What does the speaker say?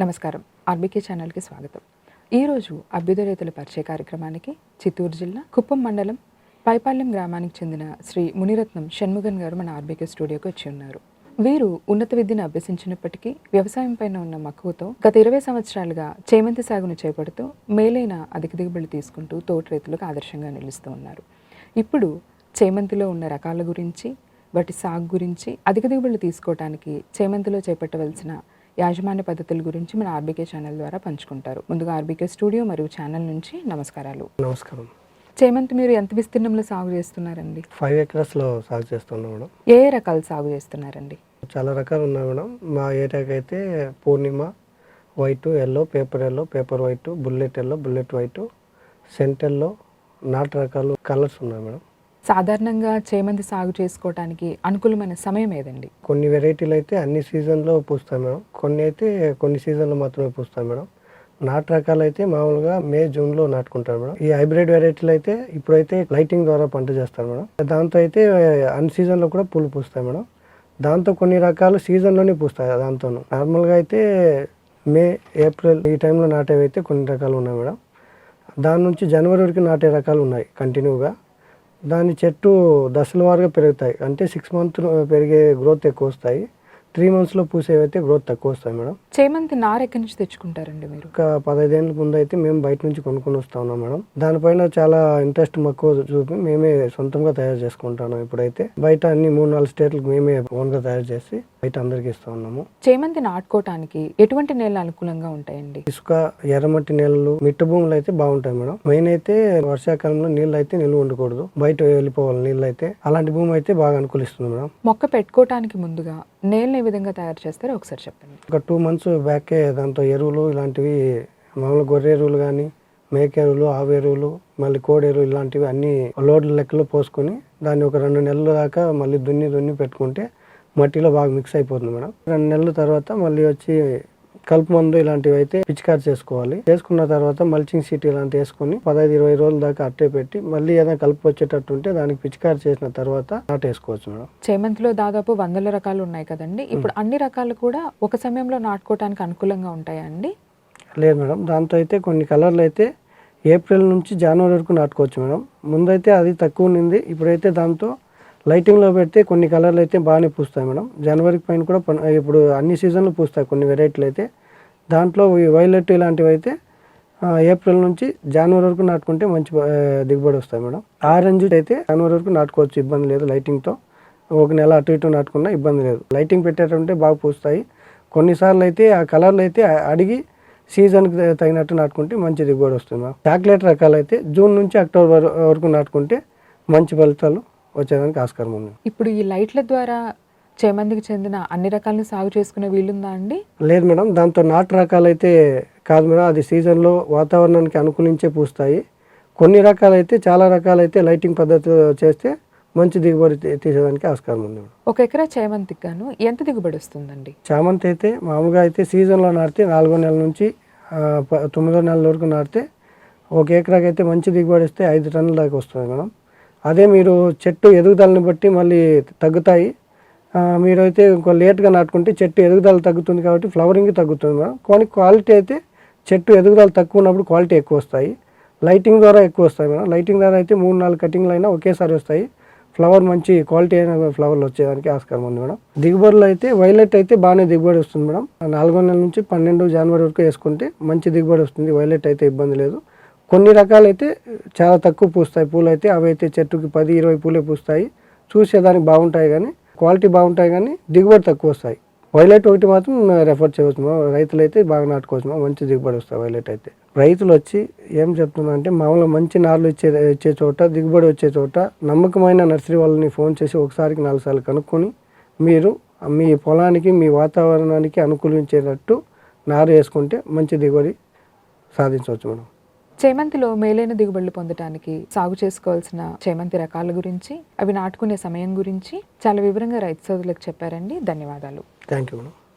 నమస్కారం. ఆర్బీకే ఛానల్కి స్వాగతం. ఈరోజు అభ్యుదయ రైతుల పరిచయ కార్యక్రమానికి చిత్తూరు జిల్లా కుప్పం మండలం పైపాలెం గ్రామానికి చెందిన శ్రీ మునిరత్నం షణ్ముగన్ గారు మన ఆర్బీకే స్టూడియోకి వచ్చి ఉన్నారు. వీరు ఉన్నత విద్యను అభ్యసించినప్పటికీ వ్యవసాయం పైన ఉన్న మక్కువతో గత ఇరవై సంవత్సరాలుగా చేమంతి సాగును చేపడుతూ మేలైన అధిక దిగుబడి తీసుకుంటూ తోట రైతులకు ఆదర్శంగా నిలుస్తూ ఉన్నారు. ఇప్పుడు చేమంతిలో ఉన్న రకాల గురించి వాటి సాగు గురించి అధిక దిగుబడులు తీసుకోవడానికి చేమంతిలో చేపట్టవలసిన యాజమాన్య పద్ధతుల గురించి మన ఆర్బీకే ఛానల్ ద్వారా పంచుకుంటారు. ముందుగా ఆర్బీకే స్టూడియో మరియు ఛానల్ నుంచి నమస్కారాలు. నమస్కారం. చేమంతి మీరు ఎంత విస్తీర్ణంలో సాగు చేస్తున్నారండి? ఫైవ్ ఎకర్స్లో సాగు చేస్తున్నాం మేడం. ఏ ఏ రకాలు సాగు చేస్తున్నారండి? చాలా రకాలు ఉన్నాయి మేడం. మా ఏరియాకి అయితే Purnima white yellow paper yellow paper white bullet yellow bullet white cent yellow నాటు రకాలు కలర్స్ ఉన్నాయి మేడం. సాధారణంగా చేమంతి సాగు చేసుకోవడానికి అనుకూలమైన సమయం ఏదండి? కొన్ని వెరైటీలు అయితే అన్ని సీజన్లో పూస్తాయి మేడం. కొన్ని అయితే కొన్ని సీజన్లో మాత్రమే పూస్తాయి మేడం. నాటు రకాలు అయితే మామూలుగా మే జూన్లో నాటుకుంటారు మేడం. ఈ హైబ్రిడ్ వెరైటీలు అయితే ఇప్పుడైతే లైటింగ్ ద్వారా పంట చేస్తారు మేడం. దాంతో అయితే అన్ని సీజన్లో కూడా పూలు పూస్తాయి మేడం. దాంతో కొన్ని రకాలు సీజన్లోనే పూస్తాయి దాంతోనూ. నార్మల్గా అయితే మే ఏప్రిల్ ఈ టైంలో నాటేవి అయితే కొన్ని రకాలు ఉన్నాయి మేడం. దాని నుంచి జనవరి వరకు నాటే రకాలు ఉన్నాయి కంటిన్యూగా. దాని చెట్టు దశల వారుగా పెరుగుతాయి. అంటే సిక్స్ మంత్ uh, పెరిగే గ్రోత్ ఎక్కువ వస్తాయి. త్రీ మంత్స్లో పూసేవి అయితే గ్రోత్ తక్కువ వస్తాయి మేడం. చేమంతి నార ఎక్కడి నుంచి తెచ్చుకుంటారండి మీరు? ఒక పదహైదేళ్ళ ముందు అయితే మేము బయట నుంచి కొనుక్కొని వస్తా ఉన్నాం మేడం. దానిపైన చాలా ఇంట్రెస్ట్ మక్కువ చూపి మేమే సొంతంగా తయారు చేసుకుంటాను ఇప్పుడైతే. బయట అన్ని మూడు నాలుగు స్టేట్లకు మేమే ఓన్గా తయారు చేసి బయట అందరికి ఇస్తా ఉన్నాము. చేమంతి నాటుకోవటానికి ఎటువంటి నేలలు అనుకూలంగా ఉంటాయండి? ఇసుక ఎర్రమట్టి నీళ్ళు మిట్ట భూములు అయితే బాగుంటాయి మేడం. మెయిన్ అయితే వర్షాకాలంలో నీళ్ళు అయితే నిల్వ ఉండకూడదు. బయట వెళ్ళిపోవాలి నీళ్ళు అయితే అలాంటి భూమి అయితే బాగా అనుకూలిస్తుంది మేడం. మొక్క పెట్టుకోవటానికి ముందుగా నేలను ఏ విధంగా తయారు చేస్తారో ఒకసారి చెప్పండి. ఒక టూ మంత్స్ బ్యాకే దాంతో ఎరువులు ఇలాంటివి మామూలు గొర్రె ఎరువులు కానీ మేక ఎరువులు ఆవు ఎరువులు మళ్ళీ కోడి ఎరువులు ఇలాంటివి అన్ని లోడ్ల లెక్కలో పోసుకొని దాన్ని ఒక రెండు నెలల దాకా మళ్ళీ దున్ని దున్ని పెట్టుకుంటే మట్టిలో బాగా మిక్స్ అయిపోతుంది మేడం. రెండు నెలల తర్వాత మళ్ళీ వచ్చి కలుపు మందు ఇలాంటివి అయితే పిచికారి చేసుకోవాలి. చేసుకున్న తర్వాత మల్చింగ్ సీట్ ఇలాంటివి వేసుకొని పదహైదు ఇరవై రోజుల దాకా అట్టే పెట్టి మళ్ళీ ఏదైనా కలుపు వచ్చేటట్టు ఉంటే దానికి పిచికారి చేసిన తర్వాత నాటేసుకోవచ్చు మేడం. చేమంతిలో దాదాపు వందల రకాలు ఉన్నాయి కదండి. ఇప్పుడు అన్ని రకాలు కూడా ఒక సమయంలో నాటుకోవటానికి అనుకూలంగా ఉంటాయా అండి? లేదు మేడం. దాంతో అయితే కొన్ని కలర్లు అయితే ఏప్రిల్ నుంచి జనవరి వరకు నాటుకోవచ్చు మేడం. ముందైతే అది తక్కువ ఉన్నింది ఇప్పుడైతే దాంతో లైటింగ్లో పెడితే కొన్ని కలర్లు అయితే బాగానే పూస్తాయి మేడం. జనవరి పైన కూడా ఇప్పుడు అన్ని సీజన్లు పూస్తాయి కొన్ని వెరైటీలు అయితే. దాంట్లో వైలెట్ ఇలాంటివి అయితే ఏప్రిల్ నుంచి జనవరి వరకు నాటుకుంటే మంచి దిగుబడి వస్తాయి మేడం. ఆరెంజ్ అయితే జనవరి వరకు నాటుకోవచ్చు ఇబ్బంది లేదు లైటింగ్తో ఒక నెల అటు ఇటు నాటుకున్నా ఇబ్బంది లేదు. లైటింగ్ పెట్టేటంటే బాగా పూస్తాయి. కొన్నిసార్లు అయితే ఆ కలర్లు అయితే అడిగి సీజన్కి తగినట్టు నాటుకుంటే మంచి దిగుబడి వస్తుంది మేడం. చాక్లెట్ రకాలు అయితే జూన్ నుంచి అక్టోబర్ వరకు నాటుకుంటే మంచి ఫలితాలు వచ్చేదానికి ఆస్కారం ఉంది. ఇప్పుడు ఈ లైట్ల ద్వారా చేమంతికి చెందిన అన్ని రకాలను సాగు చేసుకునే వీలుందా అండి? లేదు మేడం దాంతో నాటు రకాలు అయితే కాదు మేడం. అది సీజన్లో వాతావరణానికి అనుకూలించే పూస్తాయి. కొన్ని రకాలైతే చాలా రకాలైతే లైటింగ్ పద్ధతిలో చేస్తే మంచి దిగుబడి తీసేదానికి ఆస్కారం ఉంది మేడం. ఒక ఎకరా చేమంతికి గాను ఎంత దిగుబడి వస్తుందండి? చామంతి అయితే మామూలుగా అయితే సీజన్లో నాటితే నాలుగో నెల నుంచి ఆ, ప- తొమ్మిదో నెలల వరకు నాటితే ఒక ఎకరాకి అయితే మంచి దిగుబడి ఇస్తే ఐదు టన్నుల దాకా వస్తుంది మేడం. అదే మీరు చెట్టు ఎదుగుదలని బట్టి మళ్ళీ తగ్గుతాయి. మీరైతే ఇంకో లేట్గా నాటుకుంటే చెట్టు ఎదుగుదల తగ్గుతుంది కాబట్టి ఫ్లవరింగ్ తగ్గుతుంది మేడం. కానీ క్వాలిటీ అయితే చెట్టు ఎదుగుదల తక్కువ ఉన్నప్పుడు క్వాలిటీ ఎక్కువ వస్తాయి. లైటింగ్ ద్వారా ఎక్కువ వస్తాయి మేడం. లైటింగ్ ద్వారా అయితే మూడు నాలుగు కటింగ్లు అయినా ఒకేసారి వస్తాయి. ఫ్లవర్ మంచి క్వాలిటీ అయిన ఫ్లవర్లు వచ్చేదానికి ఆస్కారం ఉంది మేడం. దిగుబడులు అయితే వైలెట్ అయితే బాగానే దిగుబడి వస్తుంది మేడం. నాలుగో నెల నుంచి పన్నెండు జనవరి వరకు వేసుకుంటే మంచి దిగుబడి వస్తుంది. వైలెట్ అయితే ఇబ్బంది లేదు. కొన్ని రకాలైతే చాలా తక్కువ పూస్తాయి. పూలు అయితే అవి అయితే చెట్టుకి పది ఇరవై పూలే పూస్తాయి. చూసేదానికి బాగుంటాయి కానీ క్వాలిటీ బాగుంటాయి కానీ దిగుబడి తక్కువ వస్తాయి. వైలెట్ ఒకటి మాత్రం రెఫర్ చేయవచ్చు రైతులు అయితే బాగా నాటుకోవచ్చు. మంచి దిగుబడి వస్తాయి వైలెట్ అయితే. రైతులు వచ్చి ఏం చెప్తున్నా అంటే మామూలుగా మంచి నార్లు ఇచ్చే ఇచ్చే చోట దిగుబడి వచ్చే చోట నమ్మకమైన నర్సరీ వాళ్ళని ఫోన్ చేసి ఒకసారికి నాలుగు సార్లు కనుక్కొని మీరు మీ పొలానికి మీ వాతావరణానికి అనుకూలించేటట్టు నారు వేసుకుంటే మంచి దిగుబడి సాధించవచ్చు మేడం చేమంతిలో మేలైన దిగుబడులు పొందడానికి సాగు చేసుకోవాల్సిన చేమంతి రకాల గురించి అవి నాటుకునే సమయం గురించి చాలా వివరంగా రైతు సోదరులకు చెప్పారండి. ధన్యవాదాలు. Thank you